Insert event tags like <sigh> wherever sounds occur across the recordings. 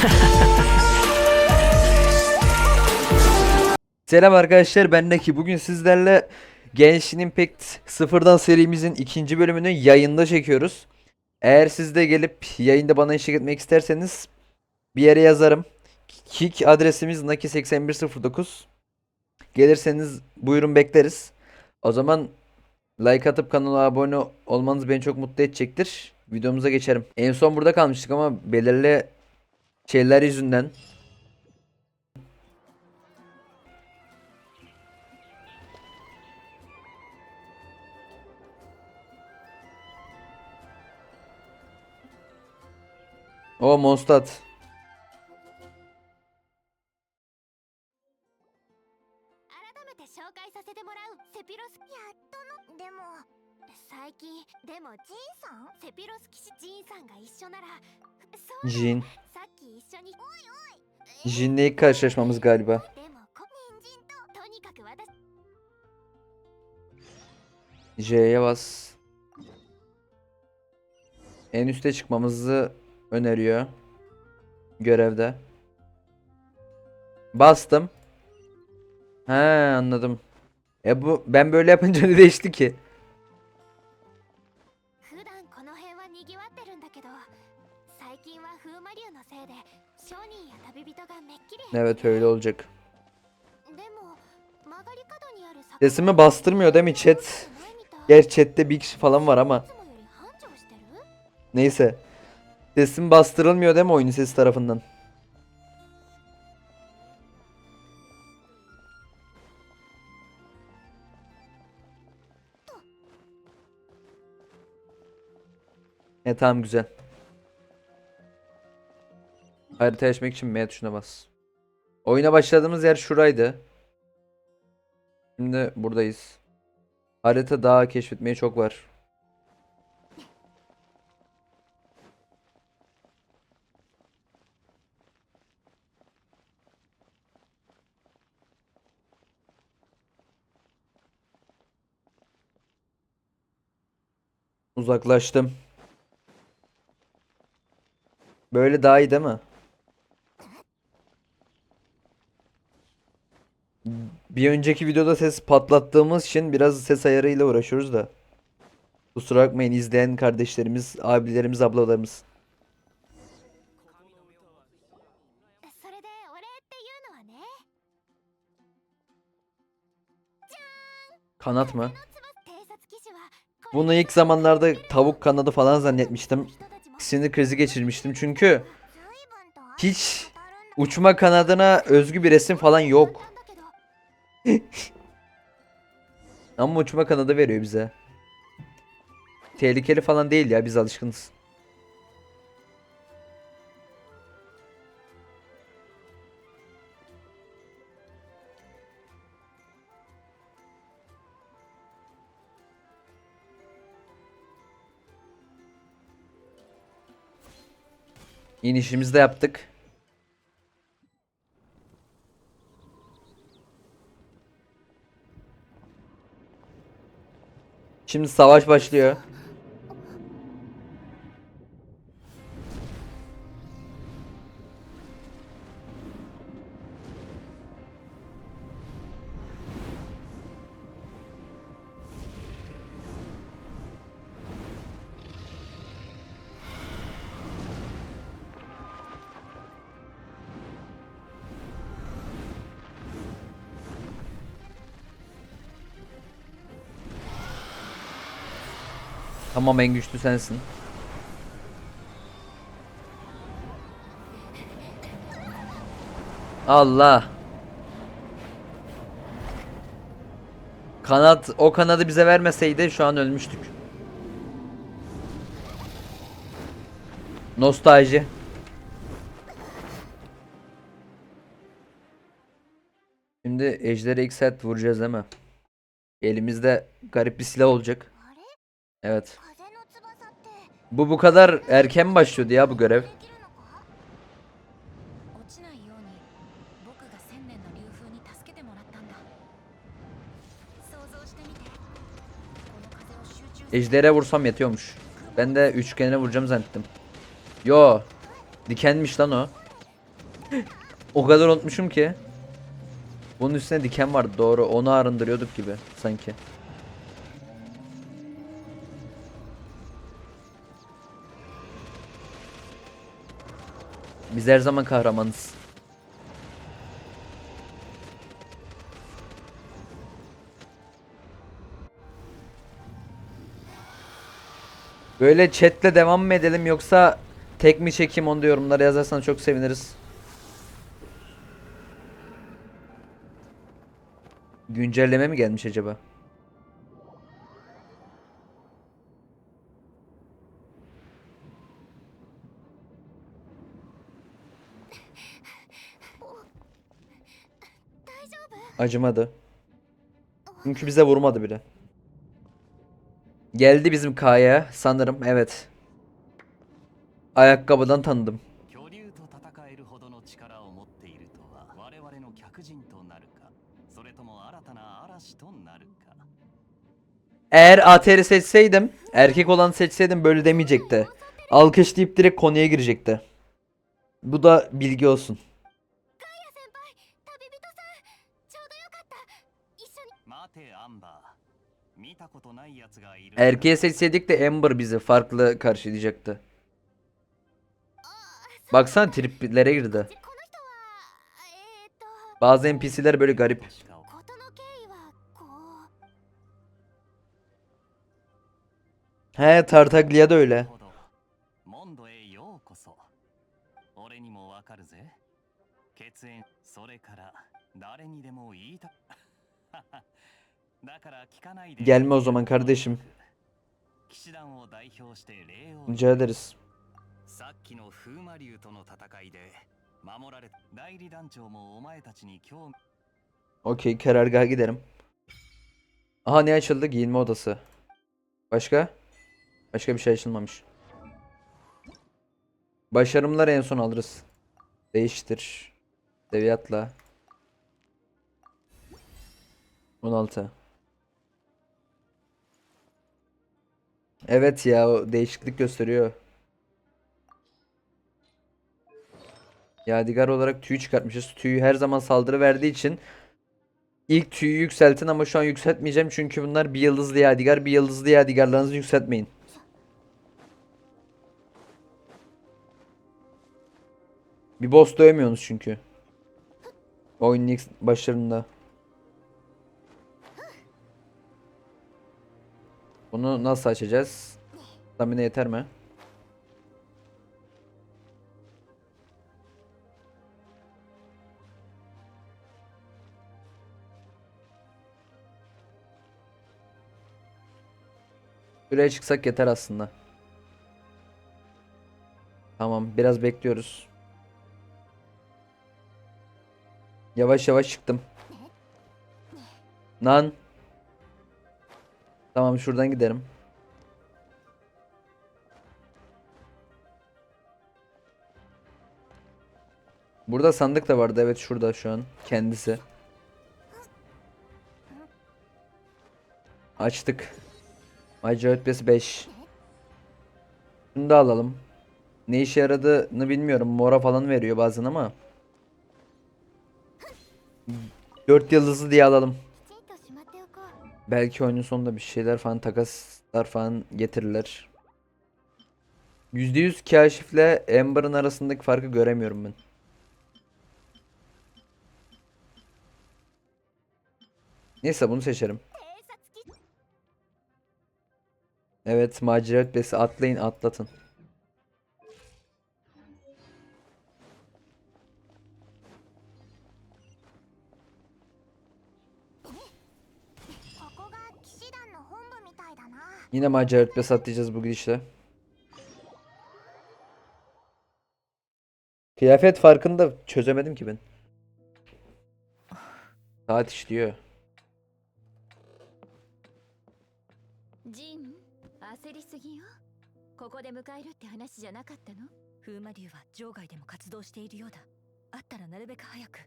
<laughs> Selam arkadaşlar ben Neki. Bugün sizlerle Genshin Impact sıfırdan serimizin ikinci bölümünü yayında çekiyoruz. Eğer siz de gelip yayında bana eşlik etmek isterseniz bir yere yazarım. Kick adresimiz Naki8109. Gelirseniz buyurun bekleriz. O zaman like atıp kanala abone olmanız beni çok mutlu edecektir. Videomuza geçelim. En son burada kalmıştık ama belirli şeyler yüzünden. O Monstat. Jin. Jin'le ilk karşılaşmamız galiba. J'ye bas. En üste çıkmamızı öneriyor. Görevde. Bastım. He anladım. E bu ben böyle yapınca ne değişti ki? Evet öyle olacak. Sesimi bastırmıyor değil mi chat? Gerçi chatte bir kişi falan var ama. Neyse. Sesim bastırılmıyor değil mi oyunun sesi tarafından? E tamam güzel. Harita açmak için M tuşuna bas. Oyuna başladığımız yer şuraydı. Şimdi buradayız. Harita daha keşfetmeye çok var. Uzaklaştım. Böyle daha iyi değil mi? Bir önceki videoda ses patlattığımız için biraz ses ayarıyla uğraşıyoruz da. Kusura bakmayın izleyen kardeşlerimiz, abilerimiz, ablalarımız. Kanat mı? Bunu ilk zamanlarda tavuk kanadı falan zannetmiştim. Sinir krizi geçirmiştim çünkü hiç uçma kanadına özgü bir resim falan yok. Ama uçma kanadı veriyor bize. Tehlikeli falan değil ya biz alışkınız. İnişimizi de yaptık. Şimdi savaş başlıyor. Tamam en güçlü sensin. Allah. Kanat o kanadı bize vermeseydi şu an ölmüştük. Nostalji. Şimdi ejderi set vuracağız değil mi? Elimizde garip bir silah olacak. Evet. Bu bu kadar erken başlıyordu ya bu görev. Ejder'e vursam yetiyormuş. Ben de üçgenine vuracağım zannettim. Yo. Dikenmiş lan o. o kadar unutmuşum ki. Bunun üstüne diken vardı doğru. Onu arındırıyorduk gibi sanki. Biz her zaman kahramanız. Böyle chatle devam mı edelim yoksa tek mi çekeyim onu da yorumlara yazarsan çok seviniriz. Güncelleme mi gelmiş acaba? Acımadı. Çünkü bize vurmadı bile. Geldi bizim K'ya sanırım evet. Ayakkabıdan tanıdım. Eğer ATR'i seçseydim, erkek olanı seçseydim böyle demeyecekti. Alkışlayıp direkt konuya girecekti. Bu da bilgi olsun. Erkeğe seçseydik de Amber bizi farklı karşılayacaktı. Baksana triplere girdi. Bazı NPC'ler böyle garip. He Tartaglia da öyle. <laughs> Gelme o zaman kardeşim. Rica ederiz. Okey karargaha gidelim. Aha ne açıldı? Giyinme odası. Başka? Başka bir şey açılmamış. Başarımları en son alırız. Değiştir. Seviyatla. 16. Evet ya o değişiklik gösteriyor. Yadigar olarak tüy çıkartmışız. Tüyü her zaman saldırı verdiği için ilk tüyü yükseltin ama şu an yükseltmeyeceğim çünkü bunlar bir yıldızlı yadigar. Bir yıldızlı yadigarlarınızı yükseltmeyin. Bir boss dövemiyorsunuz çünkü. Oyunun ilk başlarında. Bunu nasıl açacağız? Stamina yeter mi? Şuraya çıksak yeter aslında. Tamam, biraz bekliyoruz. Yavaş yavaş çıktım. Nan. Tamam, şuradan giderim. Burada sandık da vardı. Evet, şurada şu an kendisi. Açtık. Macera ötbesi 5. Şunu da alalım. Ne işe yaradığını bilmiyorum. Mora falan veriyor bazen ama. 4 yıldızlı diye alalım. Belki oyunun sonunda bir şeyler falan takaslar falan getirirler. %100 Kaşif'le Amber'ın arasındaki farkı göremiyorum ben. Neyse bunu seçerim. Evet macerat besi atlayın atlatın. Yine macera ötbesi atlayacağız bu gidişle. Kıyafet farkını da çözemedim ki ben. Saat işliyor. ジン焦りすぎよここで迎えるって話じゃなかったの風魔竜は場外でも活動しているようだあったらなるべく早く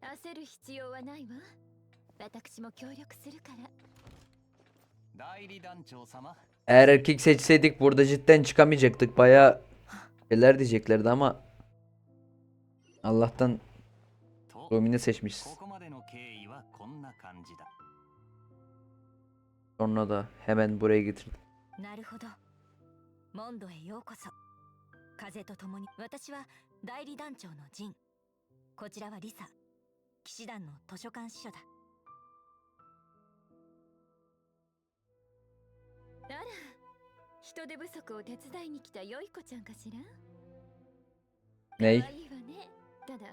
焦る必要はないわ私も協力するから 代理団長様 Eğer erkek seçseydik burada cidden çıkamayacaktık. Baya şeyler diyeceklerdi ama Allah'tan と domine seçmişiz. ここまでの経緯はこんな感じだ Sonra da hemen buraya getirdim. なるほどモンドへようこそ風と共に私は代理団長のジンこちらはリサ騎士団の図書館司書だ あら。人手不足を手伝いに来た良い子ちゃんかしら?可愛いわね。ただ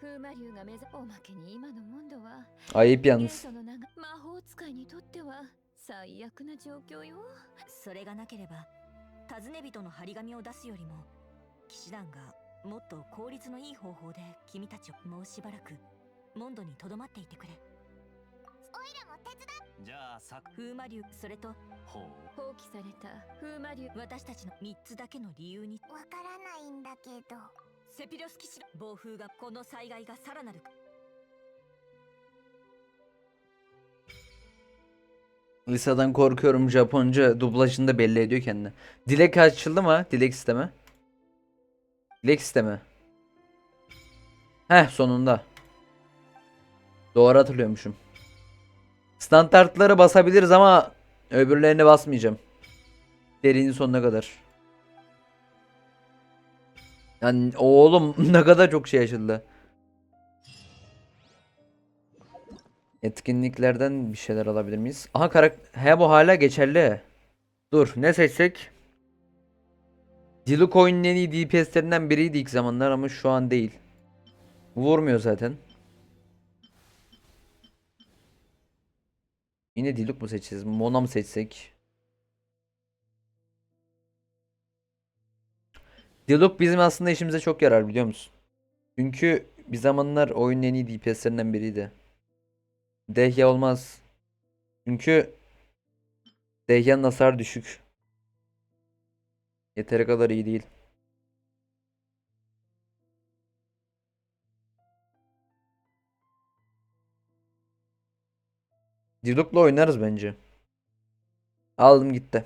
風魔竜が目指おまけに今のモンドは元 yalnız. 素の名が魔法使いにとっては最悪な状況よ。それがなければ尋ね人の張り紙を出すよりも騎士団がもっと効率のいい方法で君たちをもうしばらくモンドにとどまっていてくれじゃあさ風魔竜それとほう放棄された風魔竜私たちの3つだけの理由にわからないんだけどセピロス騎士の暴風がこの災害がさらなる Lisa'dan korkuyorum Japonca dublajında belli ediyor kendini. Dilek açıldı mı? Dilek sistemi. Dilek sistemi. Heh sonunda. Doğru hatırlıyormuşum. Standartları basabiliriz ama öbürlerini basmayacağım. Serinin sonuna kadar. Yani oğlum <laughs> ne kadar çok şey açıldı. Etkinliklerden bir şeyler alabilir miyiz? Aha karakter... He bu hala geçerli. Dur ne seçsek? Diluc oyunun en iyi DPS'lerinden biriydi ilk zamanlar ama şu an değil. Vurmuyor zaten. Yine Diluc mu seçeceğiz? Mona mı seçsek? Diluc bizim aslında işimize çok yarar biliyor musun? Çünkü bir zamanlar oyunun en iyi DPS'lerinden biriydi. Dehya olmaz. Çünkü Dehya'nın hasar düşük. Yeteri kadar iyi değil. Diduk'la oynarız bence. Aldım gitti.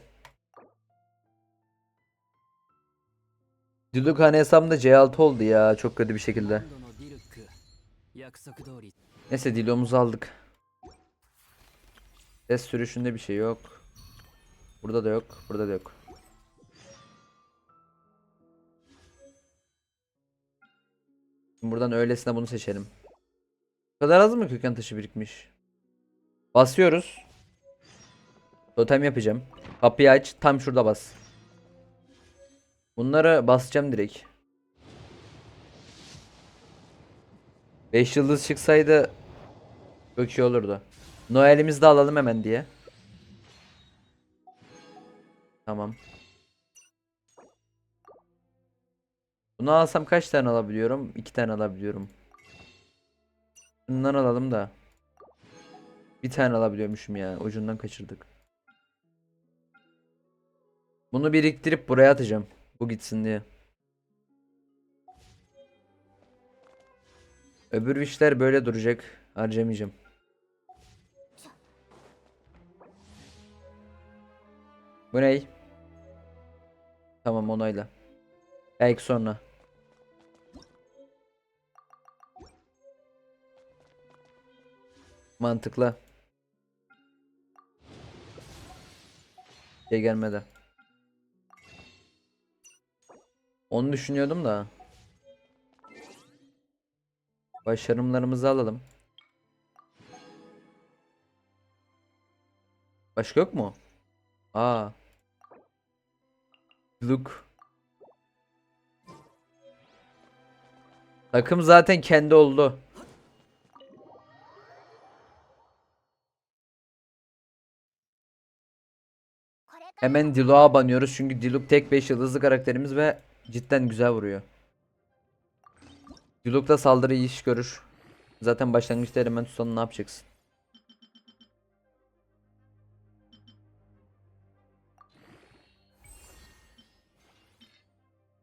Diduk hani hesabımda C6 oldu ya çok kötü bir şekilde. Neyse Dilo'muzu aldık. Test sürüşünde bir şey yok. Burada da yok. Burada da yok. Buradan öylesine bunu seçelim. Bu kadar az mı köken taşı birikmiş? Basıyoruz. Totem yapacağım. Kapıyı aç. Tam şurada bas. Bunları basacağım direkt. 5 yıldız çıksaydı çok iyi olurdu. Noel'imizi de alalım hemen diye. Tamam. Bunu alsam kaç tane alabiliyorum? 2 tane alabiliyorum. Bundan alalım da. Bir tane alabiliyormuşum ya. Ucundan kaçırdık. Bunu biriktirip buraya atacağım. Bu gitsin diye. Öbür işler böyle duracak. Harcamayacağım. Bu ney? Tamam onayla. Belki sonra. Mantıklı. Şey gelmedi. Onu düşünüyordum da. Başarımlarımızı alalım. Başka yok mu? Aa. Look. Takım zaten kendi oldu. Hemen Diluc'a banıyoruz çünkü Diluc tek 5 yıldızlı karakterimiz ve cidden güzel vuruyor. Diluc da saldırı iş görür. Zaten başlangıçta hemen tutsan ne yapacaksın?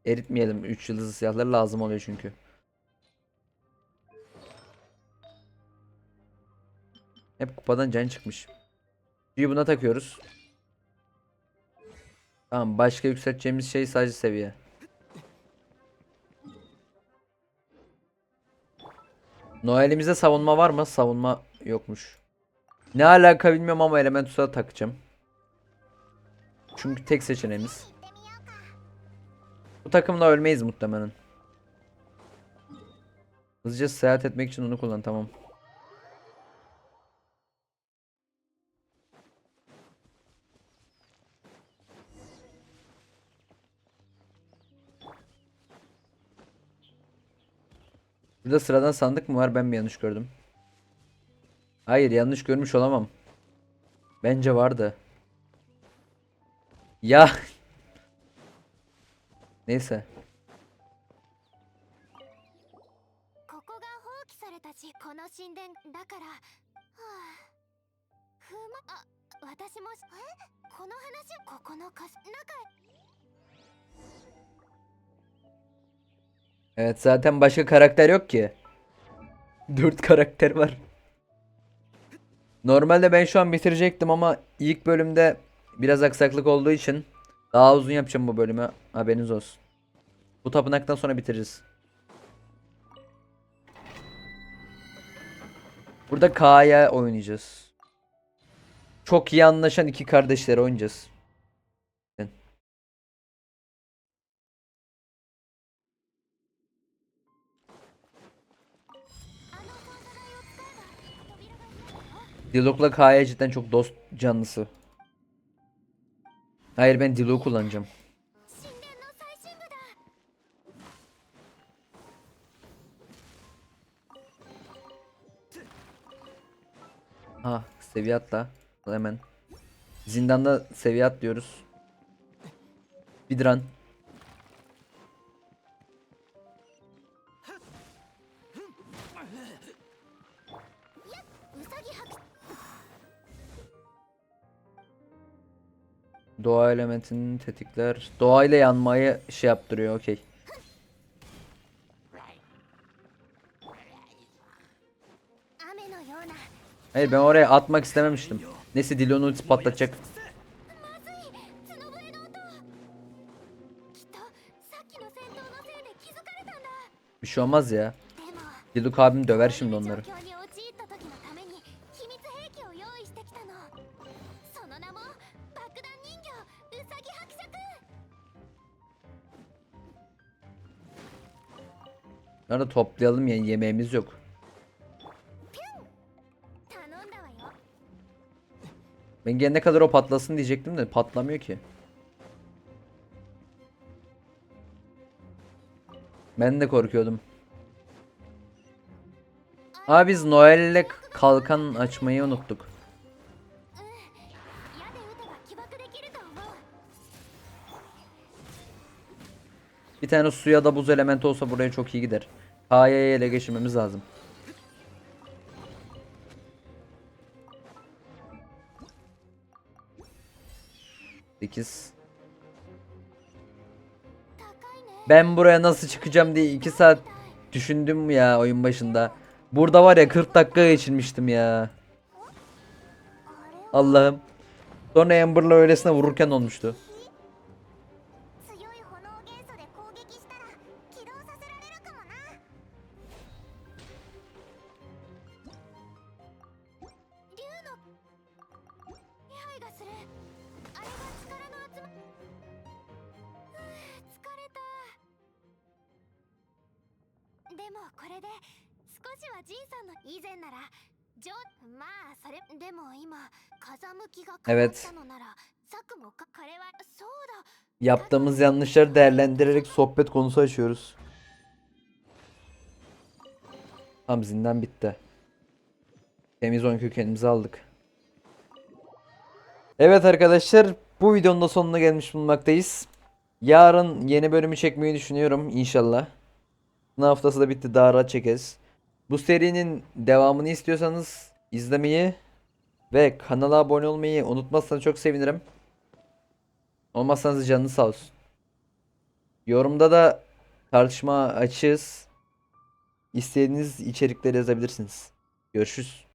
Eritmeyelim. 3 yıldızlı silahları lazım oluyor çünkü. Hep kupadan can çıkmış. Büyü buna takıyoruz. Tamam başka yükselteceğimiz şey sadece seviye. Noel'imizde savunma var mı? Savunma yokmuş. Ne alaka bilmiyorum ama Elementus'a takacağım. Çünkü tek seçeneğimiz. Bu takımla ölmeyiz muhtemelen. Hızlıca seyahat etmek için onu kullan tamam. Burada sıradan sandık mı var? Ben mi yanlış gördüm? Hayır yanlış görmüş olamam. Bence vardı. Ya. <laughs> Neyse. Evet zaten başka karakter yok ki. 4 karakter var. Normalde ben şu an bitirecektim ama ilk bölümde biraz aksaklık olduğu için daha uzun yapacağım bu bölümü. Haberiniz olsun. Bu tapınaktan sonra bitiririz. Burada K'ya oynayacağız. Çok iyi anlaşan iki kardeşleri oynayacağız. Dilok'la Kaya cidden çok dost canlısı. Hayır ben Dilok'u kullanacağım. Ha seviye atla. Hemen. Zindanda seviye at diyoruz. Speedrun. Doğa elementinin tetikler. Doğayla yanmayı şey yaptırıyor okey. Hayır ben oraya atmak istememiştim. Neyse Dilon ultisi patlatacak. Bir şey olmaz ya. Diluk abim döver şimdi onları. Bunları toplayalım yani yemeğimiz yok. Ben gelene kadar o patlasın diyecektim de patlamıyor ki. Ben de korkuyordum. Abi biz Noel'le kalkan açmayı unuttuk. Bir tane su ya da buz elementi olsa buraya çok iyi gider. Kaya'yı ele geçirmemiz lazım. Sekiz. Ben buraya nasıl çıkacağım diye 2 saat düşündüm ya oyun başında. Burada var ya 40 dakika geçirmiştim ya. Allah'ım. Sonra Amber'la öylesine vururken olmuştu. Evet. Yaptığımız yanlışları değerlendirerek sohbet konusu açıyoruz. Tam zindan bitti. Temiz 10 kökenimizi aldık. Evet arkadaşlar bu videonun da sonuna gelmiş bulunmaktayız. Yarın yeni bölümü çekmeyi düşünüyorum inşallah. Sınav haftası da bitti daha rahat çekeriz. Bu serinin devamını istiyorsanız izlemeyi ve kanala abone olmayı unutmazsanız çok sevinirim. Olmazsanız canınız sağ olsun. Yorumda da tartışma açığız. İstediğiniz içerikleri yazabilirsiniz. Görüşürüz.